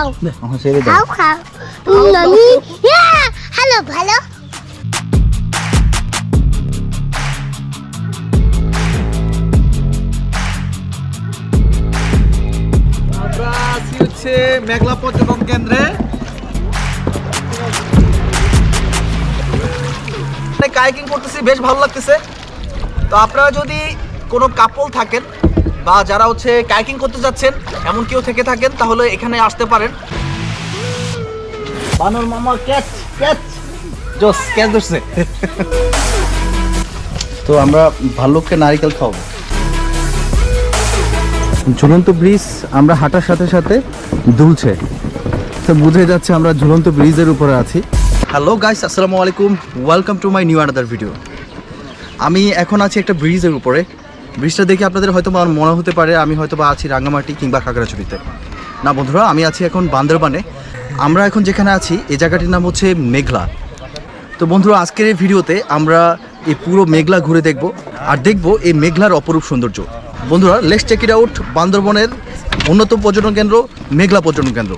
খাও। এখন ছেড়ে দাও খাও খাও। নানি। হ্যালো ভালো। হচ্ছে মেঘলা পর্যটন কেন্দ্রে। কাইকিং করতেছি বেশ ভালো লাগতেছে। তো আপনারা যদি কোনো কাপল থাকেন বা যারা হচ্ছে কাইকিং করতে যাচ্ছেন এমন কেউ থেকে থাকেন তাহলে এখানে আসতে পারেন। বানর মামা ক্যাচ ক্যাচ। জোস ক্যাচ ধরছে। তো আমরা ভাল্লুককে নারিকেল খাওয়াবো। ঝুলন্ত ব্রিজ আমরা হাঁটার সাথে সাথে দুলছে। তো বুঝে যাচ্ছে আমরা ঝুলন্ত ব্রিজের উপরে আছি। হ্যালো গাইস আসসালামু আলাইকুম। Welcome to my new another video আমি এখন আছি একটা ব্রিজের উপরে। ব্রিজটা দেখে আপনাদের হয়তো বা মনে হতে পারে আমি হয়তো বা আছি রাঙ্গামাটি কিংবা খাগড়াছড়িতে। না বন্ধুরা, আমি আছি এখন বান্দরবানে। আমরা এখন যেখানে আছি এই জায়গাটির নাম হচ্ছে মেঘলা। তো বন্ধুরা, আজকের এই ভিডিওতে আমরা এই পুরো মেঘলা ঘুরে দেখব আর দেখব এই মেঘলার অপরূপ সৌন্দর্য। বন্ধুরা লেটস চেক ইট আউট বান্দরবনের অন্যতম পর্যটন কেন্দ্র, মেঘলা পর্যটন কেন্দ্র।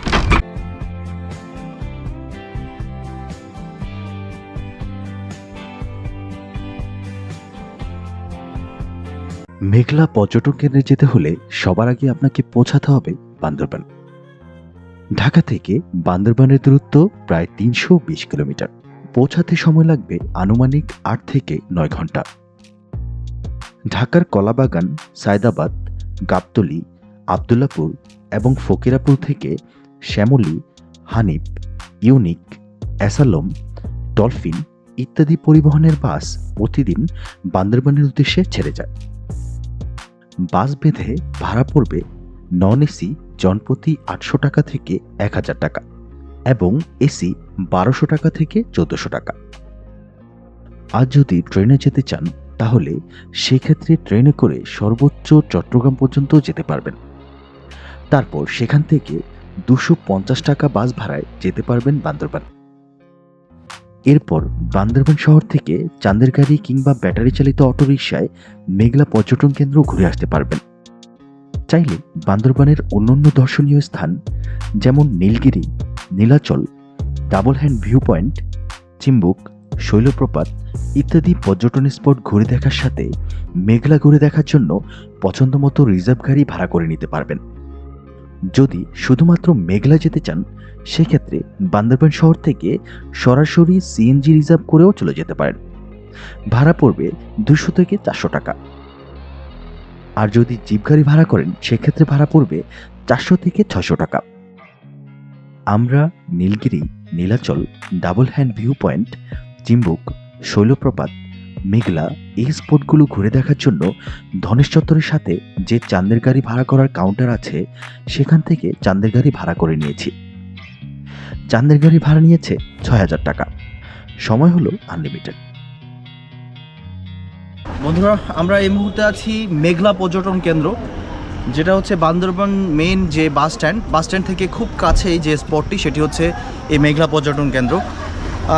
মেঘলা পর্যটন কেন্দ্রে যেতে হলে সবার আগে আপনাকে পৌঁছাতে হবে বান্দরবান। ঢাকা থেকে বান্দরবানের দূরত্ব প্রায় তিনশো বিশ কিলোমিটার। পৌঁছাতে সময় লাগবে আনুমানিক আট থেকে নয় ঘণ্টা। ঢাকার কলাবাগান, সায়দাবাদ, গাবতলি, আবদুল্লাপুর এবং ফকিরাপুর থেকে শ্যামলী, হানিফ, ইউনিক অ্যাসালম ডলফিন ইত্যাদি পরিবহনের বাস প্রতিদিন বান্দরবানের উদ্দেশ্যে ছেড়ে যায়। বাস বেঁধে ভাড়া পড়বে নন এসি জনপ্রতি আটশো টাকা থেকে এক হাজার টাকা এবং এসি বারোশো টাকা থেকে চোদ্দশো টাকা। আর যদি ট্রেনে যেতে চান, তাহলে সেক্ষেত্রে ট্রেনে করে সর্বোচ্চ চট্টগ্রাম পর্যন্ত যেতে পারবেন। তারপর সেখান থেকে দুশো পঞ্চাশ টাকা বাস ভাড়ায় যেতে পারবেন বান্দরবান। এরপর বান্দরবান শহর থেকে চাঁদের গাড়ি কিংবা ব্যাটারি চালিত অটোরিকশায় মেঘলা পর্যটন কেন্দ্র ঘুরে আসতে পারবেন। চাইলে বান্দরবানের অন্যান্য দর্শনীয় স্থান যেমন Nilgiri, Nilachal, double hand view point, Chimbuk, Shoilopropat ইত্যাদি পর্যটন স্পট ঘুরে দেখার সাথে মেঘলা ঘুরে দেখার জন্য পছন্দমতো রিজার্ভ গাড়ি ভাড়া করে নিতে পারবেন। যদি শুধুমাত্র মেঘলা যেতে চান, সেক্ষেত্রে বান্দরবান শহর থেকে সরাসরি সিএনজি রিজার্ভ করেও চলে যেতে পারেন। ভাড়া পড়বে দুশো থেকে চারশো টাকা। আর যদি জিপ গাড়ি ভাড়া করেন, সেক্ষেত্রে ভাড়া পড়বে চারশো থেকে ছশো টাকা। আমরা Nilgiri, Nilachal, double hand view point, Chimbuk, Shoilopropat Meghla এই স্পটগুলো ঘুরে দেখার জন্য ধনেশ চত্বরের সাথে যে চাঁদের গাড়ি ভাড়া করার কাউন্টার আছে, সেখান থেকে চাঁদের গাড়ি ভাড়া করে নিয়েছি। চাঁদের গাড়ি ভাড়া নিয়েছে ছয় হাজার টাকা। সময় হলো আনলিমিটেড বন্ধুরা, আমরা এই মুহূর্তে আছি মেঘলা পর্যটন কেন্দ্র, যেটা হচ্ছে বান্দরবান মেইন যে বাস স্ট্যান্ড বাস স্ট্যান্ড থেকে খুব কাছেই যে স্পটটি সেটি হচ্ছে এই মেঘলা পর্যটন কেন্দ্র।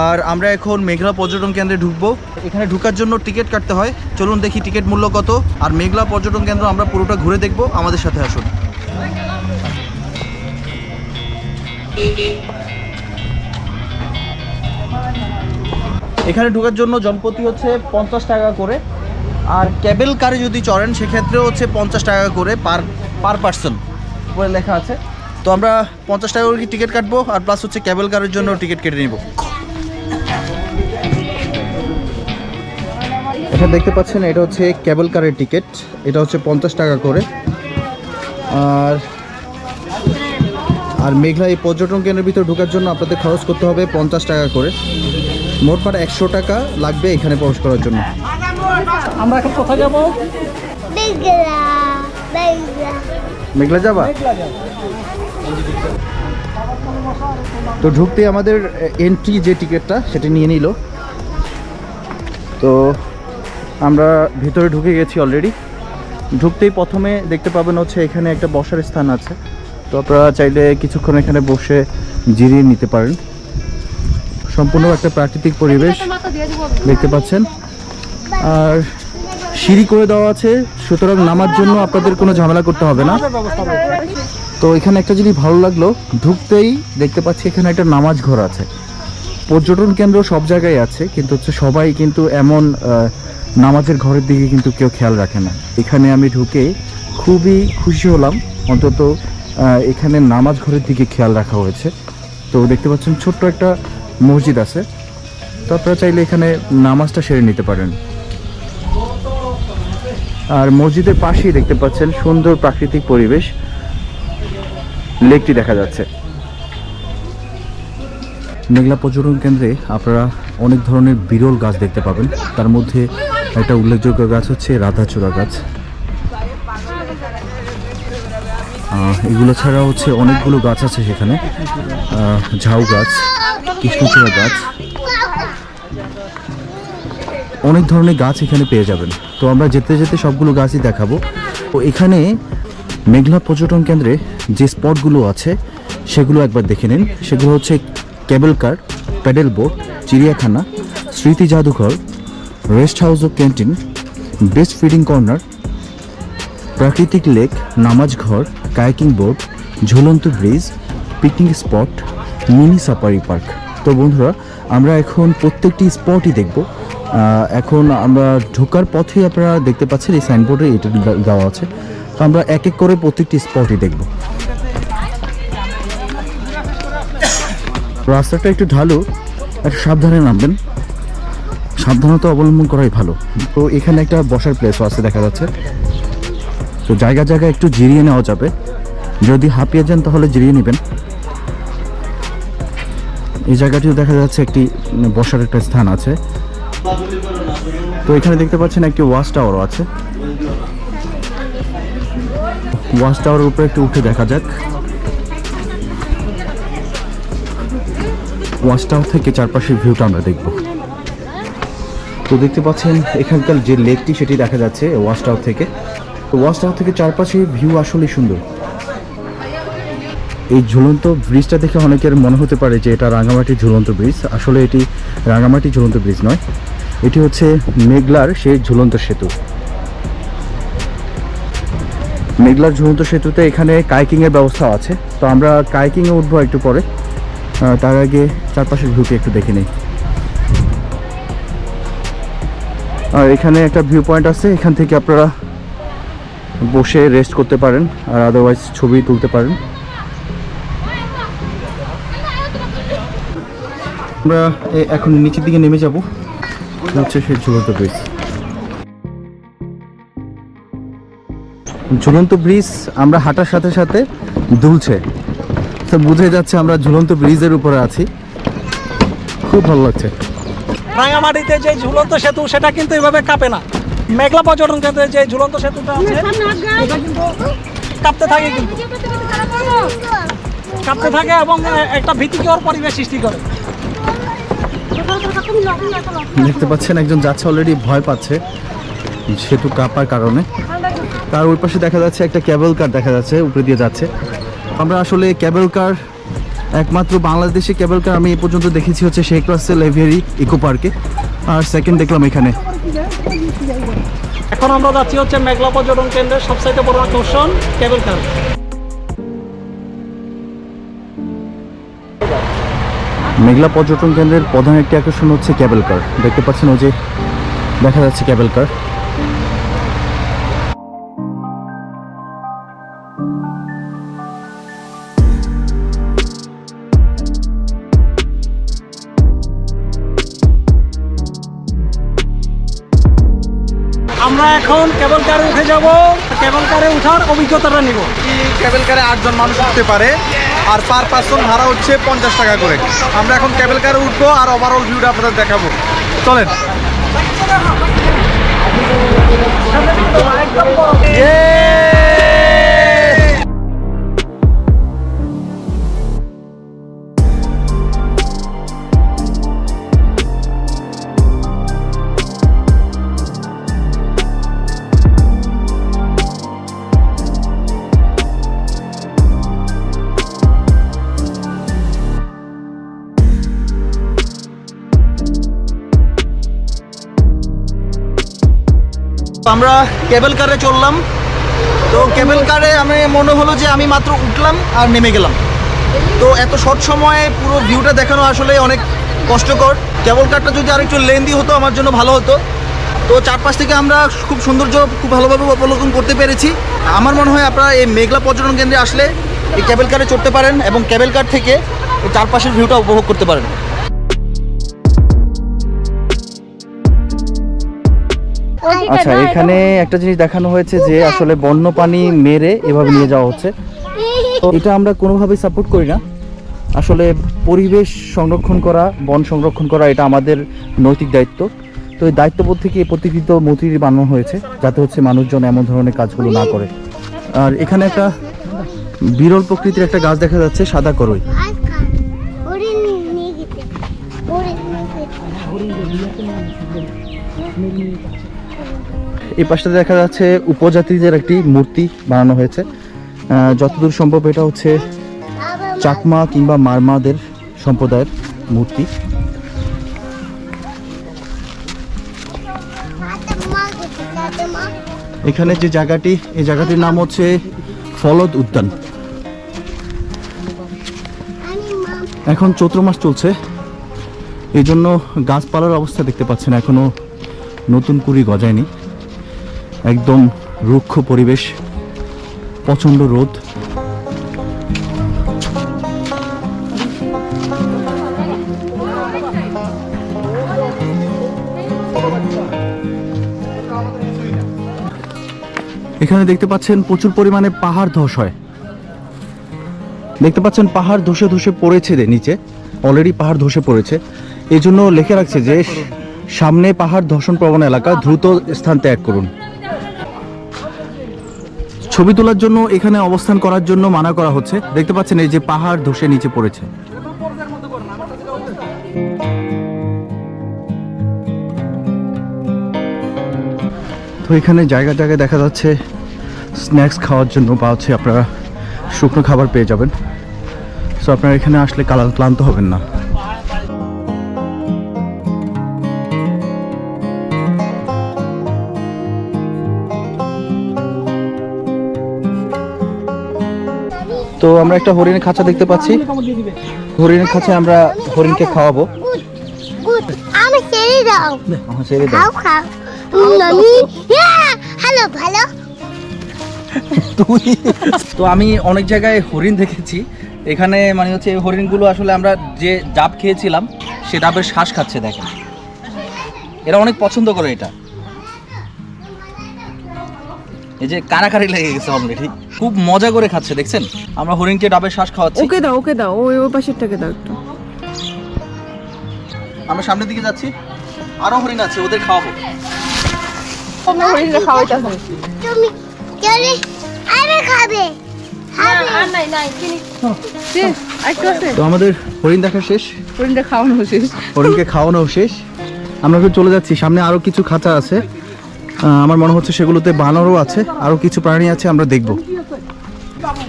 আর আমরা এখন মেঘলা পর্যটন কেন্দ্রে ঢুকবো। এখানে ঢুকার জন্য টিকিট কাটতে হয়। চলুন দেখি টিকিট মূল্য কত। আর মেঘলা পর্যটন কেন্দ্র আমরা পুরোটা ঘুরে দেখব। আমাদের সাথে আসুন। এখানে ঢোকার জন্য জনপ্রতি হচ্ছে পঞ্চাশ টাকা করে। আর কেবল কারে যদি চড়েন সেক্ষেত্রে হচ্ছে পঞ্চাশ টাকা করে পার পার পার্সন উপরে লেখা আছে। তো আমরা পঞ্চাশ টাকা করে টিকিট কাটবো? আর প্লাস হচ্ছে কেবল কারের জন্য টিকিট কেটে নিব। এখানে দেখতে পাচ্ছেন এটা হচ্ছে কেবল কারের টিকিট এটা হচ্ছে পঞ্চাশ টাকা করে। আর আর মেঘলা এই পর্যটন কেন্দ্রের ভিতরে ঢোকার জন্য আপনাদের খরচ করতে হবে পঞ্চাশ টাকা করে। মোট পার একশো টাকা লাগবে এখানে প্রবেশ করার জন্য। বেগলা বেগলা মেঘলা যাবা? তো ঢুকতে আমাদের এন্ট্রি যে টিকিটটা সেটা নিয়ে নিল। তো আমরা ভিতরে ঢুকে গেছি অলরেডি ঢুকতেই প্রথমে দেখতে পাবেন হচ্ছে এখানে একটা বসার স্থান আছে। তো আপনারা চাইলে কিছুক্ষণ এখানে বসে জিরিয়ে নিতে পারেন। সম্পূর্ণ একটা প্রাকৃতিক পরিবেশ দেখতে পাচ্ছেন। আর সিঁড়ি করে দেওয়া আছে, সুতরাং নামার জন্য আপনাদের কোনো ঝামেলা করতে হবে না। তো এখানে একটা জিনিস ভালো লাগল, ঢুকতেই দেখতে পাচ্ছি এখানে একটা নামাজ ঘর আছে। পর্যটন কেন্দ্র সব জায়গায় আছে, কিন্তু হচ্ছে সবাই কিন্তু এমন নামাজের ঘরের দিকে কিন্তু কেউ খেয়াল রাখে না। এখানে আমি ঢুকে খুবই খুশি হলাম। অন্তত এখানে নামাজ ঘরের দিকে খেয়াল রাখা হয়েছে। তো দেখতে পাচ্ছেন, ছোট্ট একটা মসজিদ আছে। তো আপনারা চাইলে এখানে নামাজটা সেরে নিতে পারেন। আর মসজিদের পাশেই দেখতে পাচ্ছেন, সুন্দর প্রাকৃতিক পরিবেশ। লেকটি দেখা যাচ্ছে। মেঘলা পর্যটন কেন্দ্রে আপনারা অনেক ধরনের বিরল গাছ দেখতে পাবেন। তার মধ্যে একটা উল্লেখযোগ্য গাছ হচ্ছে রাধাচূড়া গাছ। এগুলো ছাড়া হচ্ছে অনেকগুলো গাছ আছে সেখানে। ঝাউ গাছ, কৃষ্ণচূড়া গাছ। অনেক ধরনের গাছ এখানে পেয়ে যাবেন। তো আমরা যেতে যেতে সবগুলো গাছই দেখাবো। তো এখানে মেঘলা পর্যটন কেন্দ্রে যে স্পটগুলো আছে, সেগুলো একবার দেখে নিন। সেগুলো হচ্ছে কেবল কার প্যাডেল বোট চিড়িয়াখানা, স্মৃতি জাদুঘর রেস্ট হাউস ও ক্যান্টিন, বেস্ট ফিডিং কর্নার, প্রাকৃতিক লেক, নামাজ ঘর, কায়াকিং বোট, ঝুলন্ত bridge, picnic spot, mini safari park. তো বন্ধুরা, আমরা এখন প্রত্যেকটি স্পটই দেখব। এখন আমরা ঢোকার পথে আপনারা দেখতে পাচ্ছেন এই সাইনবোর্ডে এটা দেওয়া আছে। তো আমরা এক এক করে প্রত্যেকটি স্পটই দেখব। রাস্তাটা একটু ঢালু, একটু সাবধানে নামবেন। সাবধানতা অবলম্বন করাই ভালো। তো এখানে একটা বসার প্লেসও আছে দেখা যাচ্ছে। তো জায়গা জায়গা একটু জিরিয়ে নেওয়া যাবে। যদি হাঁপিয়ে যান তাহলে জিরিয়ে নেবেন। এই জায়গাটিও দেখা যাচ্ছে একটি বসার একটা স্থান আছে। তো এখানে দেখতে পাচ্ছেন একটি ওয়াচ টাওয়ারও আছে। ওয়াচ টাওয়ারের উপরে একটু উঠে দেখা যাক। ওয়াচ টাওয়ার থেকে চারপাশের ভিউটা আমরা দেখব। তো দেখতে পাচ্ছেন, এখানকার যে লেকটি সেটি দেখা যাচ্ছে ওয়াচ টাওয়ার থেকে। তো ওয়াচ টাওয়ার থেকে চারপাশে ভিউ আসলেই সুন্দর। এই ঝুলন্ত ব্রিজটা দেখে অনেকের মনে হতে পারে যে এটা রাঙামাটির ঝুলন্ত ব্রিজ। আসলে এটি রাঙামাটি ঝুলন্ত ব্রিজ নয়। এটি হচ্ছে মেঘলার সেই ঝুলন্ত সেতু। মেঘলার ঝুলন্ত সেতুতে এখানে কাইকিংয়ের ব্যবস্থা আছে। তো আমরা কাইকিংয়ে উঠবো একটু পরে। তার আগে চারপাশের ভিউটি একটু দেখে নিই। আর এখানে একটা ভিউ পয়েন্ট আছে, এখান থেকে আপনারা বসে রেস্ট করতে পারেন আর আদারওয়াইজ ছবি তুলতে পারেন। আমরা এখন নিচের দিকে নেমে যাব। হচ্ছে সেই ঝুলন্ত ব্রিজ ঝুলন্ত ব্রিজ আমরা হাঁটার সাথে সাথে দুলছে। তো বুঝে যাচ্ছে আমরা ঝুলন্ত ব্রিজের উপরে আছি। খুব ভালো লাগছে। রাঙামাটিতে যে ঝুলন্ত সেতু সেটা কিন্তু এভাবে কাঁপে না। মেঘলা পর্যটন কেন্দ্রে যে ঝুলন্ত সেতুটা আছে এটা কিন্তু কাঁপতে থাকে কিন্তু। কাঁপতে থাকে এবং একটা ভীতিকর পরিবেশ সৃষ্টি করে। দেখতে পাচ্ছেন একজন যাচ্ছে অলরেডি ভয় পাচ্ছে সেতু কাঁপার কারণে। তার ওই পাশে দেখা যাচ্ছে একটা ক্যাবেল কার দেখা যাচ্ছে উপরে দিয়ে যাচ্ছে। আমরা আসলে ক্যাবেল কার একমাত্র বাংলাদেশে ক্যাবেল কার আমি এ পর্যন্ত দেখেছি হচ্ছে শেখ রাসেল এভিয়ারি ইকো পার্কে আর সেকেন্ড দেখলাম এখানে। এখন আমরা যাচ্ছি হচ্ছে মেঘলা পর্যটন কেন্দ্রের সবচাইতে বড় আকর্ষণ কেবল কার মেঘলা পর্যটন কেন্দ্রের প্রধান একটি আকর্ষণ হচ্ছে ক্যাবেল কার দেখতে পাচ্ছেন ওই যে দেখা যাচ্ছে ক্যাবেল কার আমরা এখন কেবল কারে উঠে যাব কেবল কারে উঠার অভিজ্ঞতাটা নিব। কেবল কারে আটজন মানুষ উঠতে পারে? আর পার পার্সন ভাড়া হচ্ছে পঞ্চাশ টাকা করে। আমরা এখন কেবল কারে উঠবো আর ওভারঅল ভিউটা আপনাদের দেখাবো। চলেন। আমরা কেবল কারে চললাম তো কেবল কারে আমি মনে হলো যে আমি মাত্র উঠলাম আর নেমে গেলাম। তো এত শর্ট সময়ে পুরো ভিউটা দেখানো আসলে অনেক কষ্টকর। কেবল কারটা যদি আর একটু লেন্দি হতো, আমার জন্য ভালো হতো। তো চারপাশ থেকে আমরা খুব সৌন্দর্য খুব ভালোভাবে অবলোকন করতে পেরেছি। আমার মনে হয় আপনারা এই মেঘলা পর্যটন কেন্দ্রে আসলে এই কেবল কারে চড়তে পারেন এবং কেবল কার থেকে চারপাশের ভিউটা উপভোগ করতে পারেন। আচ্ছা এখানে একটা জিনিস দেখানো হয়েছে যে আসলে বন্য পানি মেরে এভাবে নিয়ে যাওয়া হচ্ছে। তো এটা আমরা কোনোভাবেই সাপোর্ট করি না। আসলে পরিবেশ সংরক্ষণ করা বন সংরক্ষণ করা এটা আমাদের নৈতিক দায়িত্ব। তো এই দায়িত্ববোধ থেকে প্রতিকৃত মূর্তি বানানো হয়েছে যাতে হচ্ছে মানুষজন এমন ধরনের কাজগুলো না করে। আর এখানে একটা বিরল প্রকৃতির একটা গাছ দেখা যাচ্ছে সাদা করই। এই পাশটাতে দেখা যাচ্ছে উপজাতিদের একটি মূর্তি বানানো হয়েছে। যতদূর সম্ভব এটা হচ্ছে চাকমা কিংবা মারমাদের সম্প্রদায়ের মূর্তি। এখানে যে জায়গাটি এই জায়গাটির নাম হচ্ছে ফলদ উদ্যান। এখন চৈত্র মাস চলছে। এই জন্য গাছপালার অবস্থা দেখতে পাচ্ছেন, এখনও নতুন কুড়ি গজায়নি। একদম রুক্ষ পরিবেশ, প্রচণ্ড রোদ। এখানে দেখতে পাচ্ছেন প্রচুর পরিমাণে পাহাড় ধস হয়। দেখতে পাচ্ছেন পাহাড় ধসে ধসে পড়েছে রে নিচে অলরেডি পাহাড় ধসে পড়েছে। এই জন্য লিখে রাখছে যে, সামনে পাহাড় ধসন প্রবণ এলাকা দ্রুত স্থান ত্যাগ করুন। ছবি তোলার জন্য এখানে অবস্থান করার জন্য মানা করা হচ্ছে। দেখতে পাচ্ছেন এই যে পাহাড় ধসে নিচে পড়েছে। তো এখানে জায়গা জায়গায় দেখা যাচ্ছে স্ন্যাক্স খাওয়ার জন্য বা হচ্ছে আপনারা শুকনো খাবার পেয়ে যাবেন। সো আপনারা এখানে আসলে কালা ক্লান্ত হবেন না। তো আমরা একটা হরিণের খাঁচা দেখতে পাচ্ছি। হরিণের খাঁচায় আমরা হরিণকে খাওয়াবো। ছেড়ে দাও। হ্যালো ভালো। তো আমি অনেক জায়গায় হরিণ দেখেছি। এখানে মানে হচ্ছে হরিণগুলো আসলে আমরা যে ডাব খেয়েছিলাম সে ডাবের শ্বাস খাচ্ছে দেখেন। এরা অনেক পছন্দ করে এটা। এই যে কারাকারি লেগে গেছে অলরেডি খুব মজা করে খাচ্ছে দেখছেন? আমরা হরিণকে ডাবের শ্বাস খাওয়াচ্ছি। ওকে দাও ওকে দাও ওই ওই পাশেরটাকে দাও একটু। আমরা সামনের দিকে যাচ্ছি। আরও হরিণ আছে ওদের খাওয়াবো। তোমরা হরিণটা খাওয়াইতে হবে তুমি চলে আরে খাবে। তো আমাদের হরিণ দেখা শেষ। হরিণটা খাওয়ানো শেষ। হরিণকে খাওয়ানো শেষ। আমরা একটু চলে যাচ্ছি সামনে আরও কিছু খাঁচা আছে। আমার মনে হচ্ছে সেগুলোতে বানরও আছে আরও কিছু প্রাণী আছে আমরা দেখব।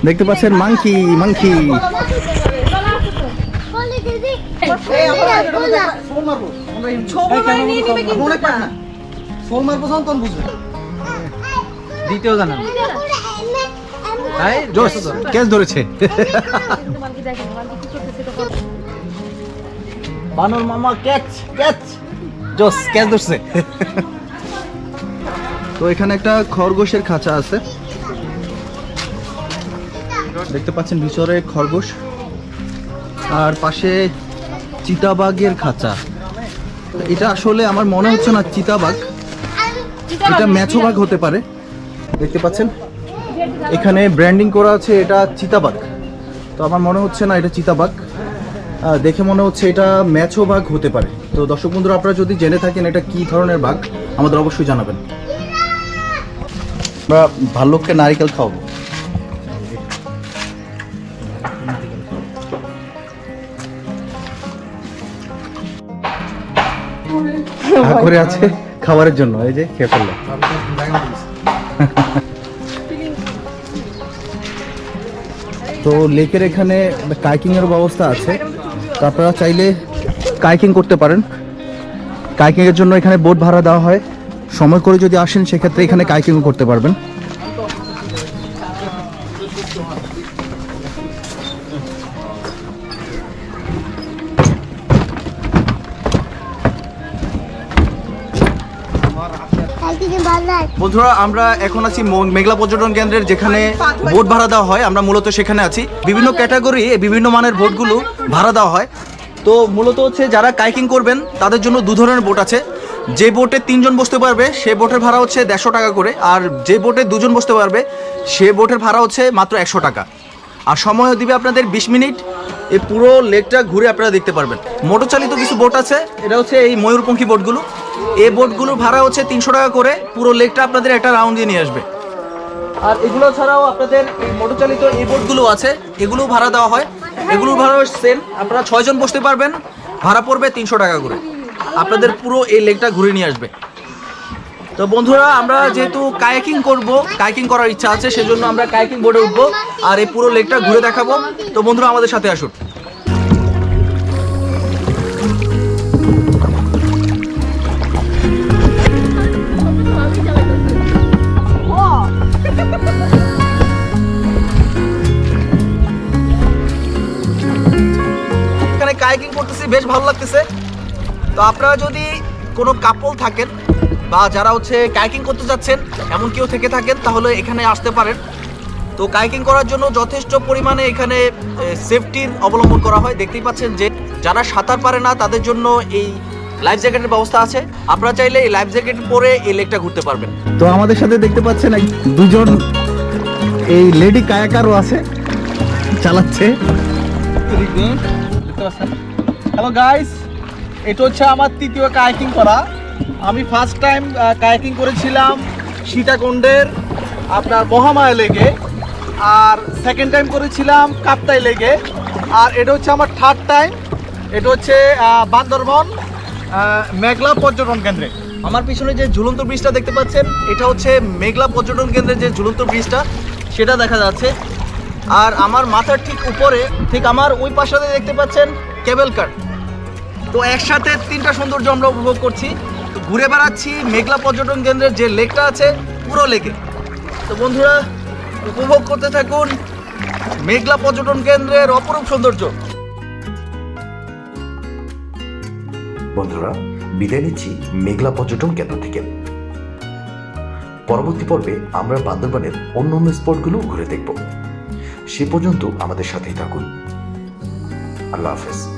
দেখতে পাচ্ছেন মাংকি মাংকি। দ্বিতীয় ধরেছে। বানর মামা ক্যাচ ক্যাচ। জোস ক্যাচ ধরছে। তো এখানে একটা খরগোশের খাঁচা আছে। দেখতে পাচ্ছেন ভিতরে খরগোশ। আর পাশে চিতাবাঘের খাঁচা। এটা আসলে আমার মনে হচ্ছে না চিতাবাঘ। এটা ম্যাচো বাঘ হতে পারে। দেখতে পাচ্ছেন? এখানে ব্র্যান্ডিং করা আছে এটা চিতাবাঘ। তো আমার মনে হচ্ছে না এটা চিতাবাঘ। আহ, দেখে মনে হচ্ছে এটা ম্যাচো বাঘ হতে পারে। তো দর্শক বন্ধুরা আপনারা যদি জেনে থাকেন এটা কি ধরনের বাঘ আমাদের অবশ্যই জানাবেন। আমরা ভাল্লুককে নারিকেল খাওয়াবো। করে আছে খাবারের জন্য এই যে খেয়ে ফেলল। তো লেকের এখানে কাইকিং এর ব্যবস্থা আছে। আপনারা চাইলে কাইকিং করতে পারেন। কাইকিং এর জন্য এখানে বোট ভাড়া দেওয়া হয়। সময় করে যদি আসেন, সেক্ষেত্রে এখানে কাইকিংও করতে পারবেন। বন্ধুরা, আমরা এখন আছি মেঘলা পর্যটন কেন্দ্রের যেখানে বোট ভাড়া দেওয়া হয়। আমরা মূলত সেখানে আছি। বিভিন্ন ক্যাটাগরি বিভিন্ন মানের বোটগুলো ভাড়া দেওয়া হয়। তো মূলত হচ্ছে যারা কাইকিং করবেন, তাদের জন্য দু ধরনের বোট আছে। যে বোটে তিনজন বসতে পারবে, সে বোটের ভাড়া হচ্ছে দেড়শো টাকা করে, আর যে বোটে দুজন বসতে পারবে, সে বোটের ভাড়া হচ্ছে মাত্র একশো টাকা। আর সময় দিবে আপনাদের বিশ মিনিট। এই পুরো লেকটা ঘুরে আপনারা দেখতে পারবেন। মোটর চালিত কিছু বোট আছে, এটা হচ্ছে এই ময়ূরপঙ্খী বোটগুলো। এই বোটগুলোর ভাড়া হচ্ছে তিনশো টাকা করে, পুরো লেকটা আপনাদের একটা রাউন্ড দিয়ে নিয়ে আসবে। আর এগুলো ছাড়াও আপনাদের মোটর চালিত এই বোটগুলো আছে এগুলো ভাড়া দেওয়া হয়। এগুলোর ভাড়া সেম আপনারা ছয়জন বসতে পারবেন, ভাড়া পড়বে তিনশো টাকা করে। আপনাদের পুরো এই লেকটা ঘুরে নিয়ে আসবে। তো বন্ধুরা, আমরা যেহেতু কায়াকিং করব, কায়াকিং করার ইচ্ছা আছে, সেজন্য আমরা কায়াকিং বোর্ডে উঠবো আর এই পুরো লেকটা ঘুরে দেখাবো। তো বন্ধুরা, আমাদের সাথে আসুন। করতেছি, বেশ ভালো লাগতেছে। তো আপনারা যদি কোনো কাপল থাকেন বা যারা হচ্ছে কাইকিং করতে যাচ্ছেন এমন কেউ থেকে থাকেন তাহলে এখানে আসতে পারেন। তো কাইকিং করার জন্য যথেষ্ট পরিমাণে এখানে সেফটির অবলম্বন করা হয়। দেখতেই পাচ্ছেন যে যারা সাঁতার পারে না তাদের জন্য এই লাইফ জ্যাকেটের ব্যবস্থা আছে। আপনারা চাইলে এই লাইফ জ্যাকেট পরে এই লেকটা ঘুরতে পারবেন। তো আমাদের সাথে দেখতে পাচ্ছেন এক- দুজন এই লেডি কায়াকারও আছে চালাচ্ছে। হ্যালো গাইস এটা হচ্ছে আমার তৃতীয় কায়াকিং করা। আমি ফার্স্ট টাইম কায়াকিং করেছিলাম সীতাকুণ্ডের আপনার মহামায়া লেগে আর সেকেন্ড টাইম করেছিলাম কাপ্তাই লেগে আর এটা হচ্ছে আমার থার্ড টাইম এটা হচ্ছে বান্দরবন মেঘলা পর্যটন কেন্দ্রে। আমার পিছনে যে ঝুলন্ত ব্রিজটা দেখতে পাচ্ছেন, এটা হচ্ছে মেঘলা পর্যটন কেন্দ্রের যে ঝুলন্ত ব্রিজটা, সেটা দেখা যাচ্ছে। আর আমার মাথার ঠিক উপরে, ঠিক আমার ওই পাশে দেখতে পাচ্ছেন কেবল কার তো একসাথে তিনটা সৌন্দর্য আমরা উপভোগ করছি। তো ঘুরে বেড়াচ্ছি মেঘলা পর্যটন কেন্দ্রের যে লেকটা আছে, পুরো লেকে। তো বন্ধুরা, উপভোগ করতে থাকুন মেঘলা পর্যটন কেন্দ্রের অপরূপ সৌন্দর্য। বন্ধুরা, বিদায় নিচ্ছি মেঘলা পর্যটন কেন্দ্র থেকে। পরবর্তী পর্বে আমরা বান্দরবানের অন্য অন্য স্পটগুলো ঘুরে দেখব। সে পর্যন্ত আমাদের সাথেই থাকুন। আল্লাহ হাফেজ।